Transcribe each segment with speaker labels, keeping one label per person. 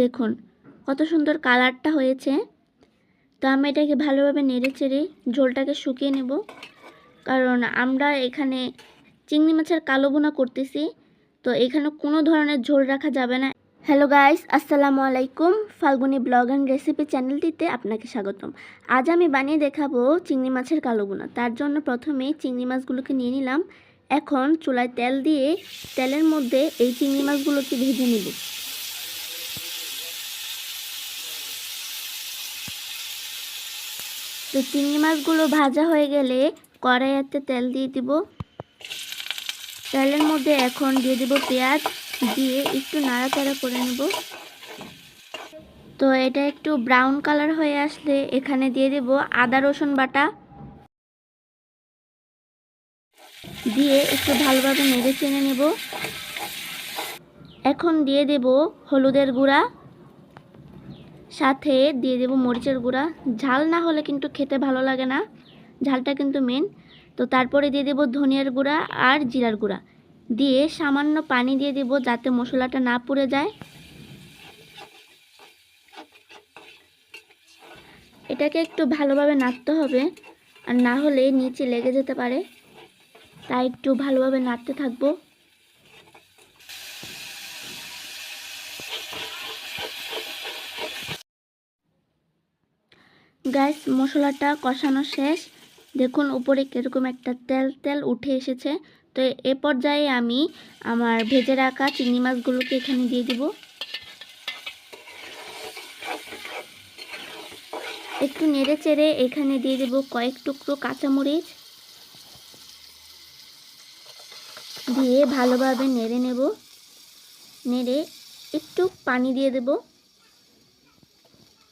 Speaker 1: দেখুন, কত সুন্দর কালারটা হয়েছে। তো আমি এটাকে ভালোভাবে নেড়ে চেড়ে ঝোলটাকে শুকিয়ে নেব। কারণ আমরা এখানে চিংড়ি মাছের কালো বোনা করতেছি, তো এখানে কোনো ধরনের ঝোল রাখা যাবে না। হ্যালো গাইস, আসসালামু আলাইকুম। ফাল্গুনি ব্লগ অ্যান্ড রেসিপি চ্যানেলটিতে আপনাকে স্বাগতম। আজ আমি বানিয়ে দেখাবো চিংড়ি মাছের কালো বোনা তার জন্য প্রথমে চিংড়ি মাছগুলোকে নিয়ে নিলাম। এখন চুলায় তেল দিয়ে তেলের মধ্যে এই চিংড়ি মাছগুলোকে ভেজে নিব। তো চিংড়ি মাছগুলো ভাজা হয়ে গেলে কড়াইয়াতে তেল দিয়ে দিব। তেলের মধ্যে এখন দিয়ে দিব পেঁয়াজ, দিয়ে একটু নাড়াচাড়া করে নেব। তো এটা একটু ব্রাউন কালার হয়ে আসলে এখানে দিয়ে দেব আদা, রসুন বাটা। দিয়ে একটু ভালোভাবে নেড়ে চেড়ে নেব। এখন দিয়ে দেব হলুদের গুঁড়া। সাথে দিয়ে দেব মরিচের গুঁড়া। ঝাল না হলে কিন্তু খেতে ভালো লাগে না। ঝালটা কিন্তু মেন তো তারপরে দিয়ে দেব ধনিয়ার গুঁড়া আর জিরার গুঁড়া। দিয়ে সামান্য পানি দিয়ে দেব যাতে মশলাটা না পুড়ে যায়। এটাকে একটু ভালোভাবে নাড়তে হবে। আর না হলে নিচে লেগে যেতে পারে। তাই একটু ভালোভাবে নাড়তে থাকব। গ্যাস মশলাটা কষানো শেষ। দেখুন, উপরে কীরকম একটা তেল তেল উঠে এসেছে। তো এ পর্যায়ে আমি আমার ভেজে রাখা চিংড়ি মাছগুলোকে এখানে দিয়ে দিব। একটু নেড়ে চেড়ে এখানে দিয়ে দেব কয়েক টুকরো কাঁচামরিচ। দিয়ে ভালোভাবে নেড়ে নেব। নেড়ে একটু পানি দিয়ে দেব।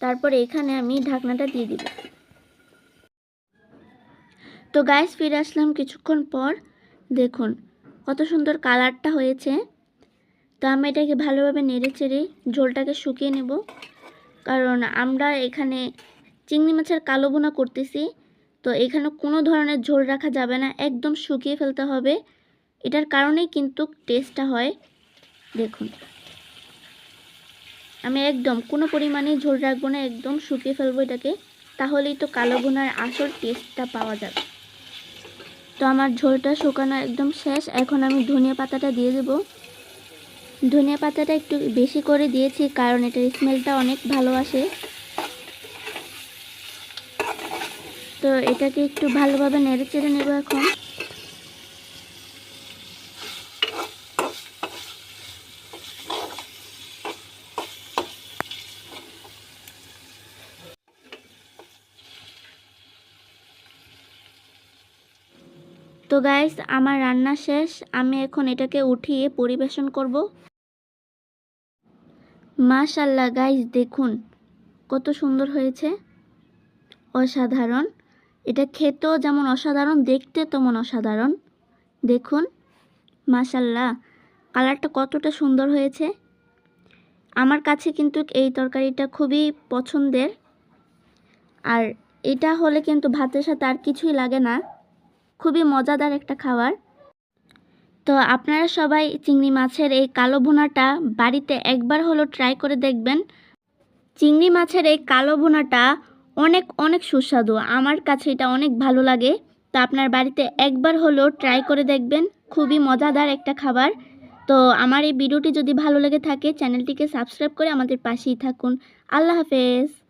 Speaker 1: তারপরে এখানে আমি ঢাকনাটা দিয়ে দিব তো গাইস ফিরে আসলাম কিছুক্ষণ পর। দেখুন, কত সুন্দর কালারটা হয়েছে। তো আমি এটাকে ভালোভাবে নেড়ে চেড়ে ঝোলটাকে শুকিয়ে নেব। কারণ আমরা এখানে চিংড়ি মাছের কালো বোনা করতেছি। তো এখানে কোনো ধরনের ঝোল রাখা যাবে না, একদম শুকিয়ে ফেলতে হবে। এটার কারণেই কিন্তু টেস্টটা হয়। দেখুন। আমি একদম কোনো পরিমাণে ঝোল রাখব না, একদম শুকিয়ে ফেলব এটাকে, তাহলেই তো কালো বোনার আসল টেস্টটা পাওয়া যাবে। তো আমার ঝোলটা শুকানো একদম শেষ, এখন আমি ধনিয়া পাতাটা দিয়ে দেব। ধনিয়া পাতাটা একটু বেশি করে দিয়েছি, কারণ এটার স্মেলটা অনেক ভালো আসে। তো এটাকে একটু ভালোভাবে নেড়ে চেড়ে নেব এখন। তো গাইস আমার রান্না শেষ। আমি এখন এটাকে উঠিয়ে পরিবেশন করব। মাশাল্লাহ গাইস দেখুন কত সুন্দর হয়েছে। অসাধারণ। এটা খেতেও যেমন অসাধারণ, দেখতে তেমন অসাধারণ। দেখুন, মাশাল্লাহ, কালারটা কতটা সুন্দর হয়েছে। আমার কাছে কিন্তু এই তরকারিটা খুবই পছন্দের। আর এটা হলে কিন্তু ভাতের সাথে আর কিছুই লাগে না। খুবই মজাদার একটা খাবার। তো আপনারা সবাই চিংড়ি মাছের এই কালো ভুনাটা বাড়িতে একবার হলো ট্রাই করে দেখবেন। চিংড়ি মাছের এই কালো ভুনাটা অনেক অনেক সুস্বাদু। আমার কাছে এটা অনেক ভালো লাগে। তো আপনার বাড়িতে একবার হলো ট্রাই করে দেখবেন। খুবই মজাদার একটা খাবার। তো আমার এই ভিডিওটি যদি ভালো লেগে থাকে, চ্যানেলটিকে সাবস্ক্রাইব করে আমাদের পাশেই থাকুন। আল্লাহ হাফেজ।